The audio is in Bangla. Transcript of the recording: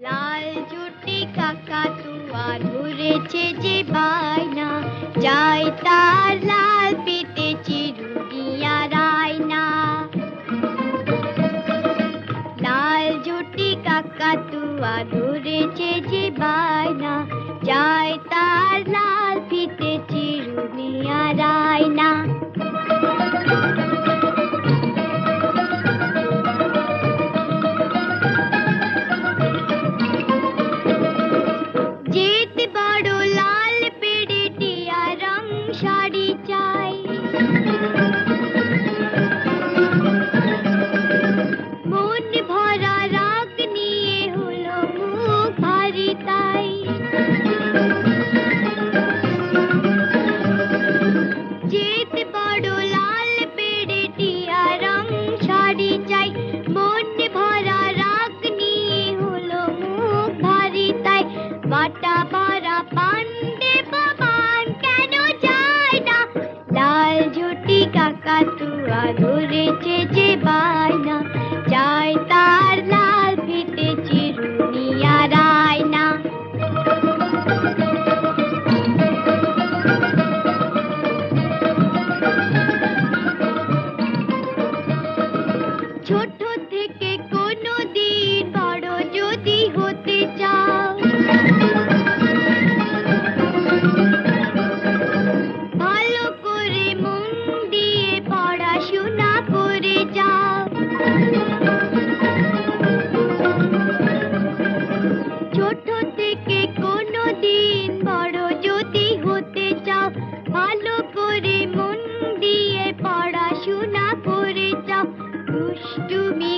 লাল জুটি কাকা তুয়া ধরেছে যে বায়না যাই তার লাল পেটে চিরুনিয়া রায়না। লাল জুটি কাকা তুয়া ধরেছে যে বায়না shot साधुरीचे ছোট থেকে কোনো দিন বড় যদি হতে চাও, ভালো করে মন দিয়ে পড়াশোনা করে যাও। দুষ্টুমি